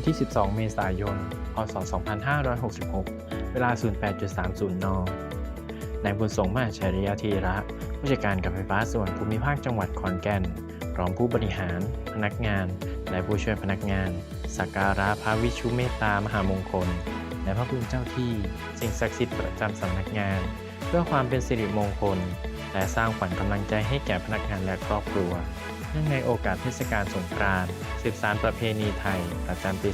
วันที่ 12 เมษายน พศ 2566 เวลา 08.30 น นายบุญสงฆ์มาชัยริยธีระ ผู้จัดการการไฟฟ้าส่วนภูมิภาคจังหวัดขอนแก่น พร้อมผู้บริหาร พนักงาน และผู้ช่วยพนักงาน สักการะพระวิชุเมตตามหามงคล และพระคุณเจ้าที่ สิ่งศักดิ์สิทธิ์ประจำสำนักงาน เพื่อความเป็นสิริมงคล และสร้างขวัญกำลังใจให้แก่พนักงานและครอบครัว เนื่องในโอกาสเทศกาลสงกรานต์สืบสานประเพณีไทย ประจำปี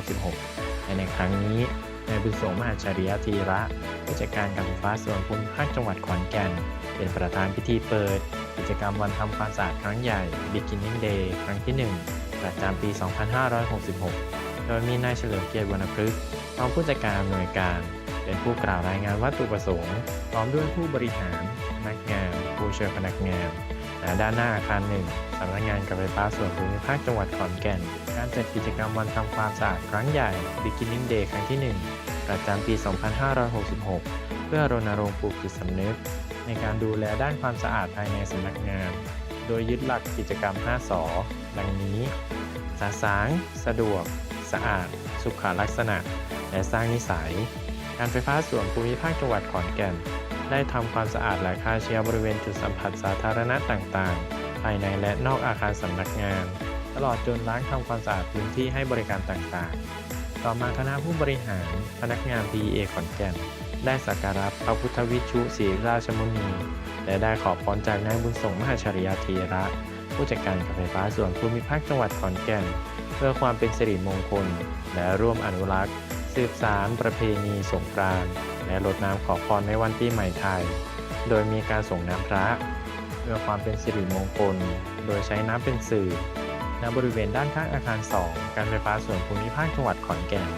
2566และในครั้งนี้นายบุญสงฆ์มหาชริยธีระผู้จัดการการไฟฟ้าส่วนภูมิภาคจังหวัดขอนแก่น เป็นประธานพิธีเปิด กิจกรรมวันทำความสะอาดครั้งใหญ่ Beginning Day ครั้งที่ 1 ประจำปี 2566 โดยมีนายเฉลิมเกียรติวรรณพฤกษ์รองผู้จัดการอำนวยการ เป็นผู้กล่าวรายงานวัตถุประสงค์ พร้อมด้วยผู้บริหารพนักงาน ผู้เช่วยพนักงาน ด้านหน้าอาคารหนึ่งสำนักงานการไฟฟ้าส่วนภูมิภาคจังหวัดขอนแก่นการจัดกิจกรรมวันทำความสะอาดครั้งใหญ่ Beginning Day ครั้งที่ 1 ประจำปี 2566 เพื่อรณรงค์ปลูกจิตสำนึก ในการดูแลด้านความสะอาดภายในสำนักงาน โดยยึดหลักกิจกรรม 5สอดังนี้ สะสาง สะดวก สะอาด สุขลักษณะ และสร้างนิสัย การไฟฟ้าส่วนภูมิภาคจังหวัดขอนแก่น ได้ทำความสะอาดและฆ่าเชื้อบริเวณจุดสัมผัสสาธารณะต่างๆ ภายในและนอกอาคารสำนักงาน ตลอดจนล้างทำความสะอาดพื้นที่ให้บริการต่างๆ ต่อมาคณะผู้บริหารพนักงาน PEA ขอนแก่นได้สักการะพระพุทธวิชุศรีราชมุนี และได้ขอพรจากนายบุญสงมหาชริยธีระ ผู้จัดการการไฟฟ้าส่วนภูมิภาคจังหวัดขอนแก่น เพื่อความเป็นสิริมงคล และร่วมอนุรักษ์ สืบสารประเพณีสงกรานต์ และรดน้ำขอพรในวันปีใหม่ไทย โดยมีการส่งน้ำพระเพื่อความเป็นสิริมงคล โดยใช้น้ำเป็นสื่อณบริเวณด้านข้างอาคาร 2 การไฟฟ้าส่วนภูมิภาคจังหวัดขอนแก่น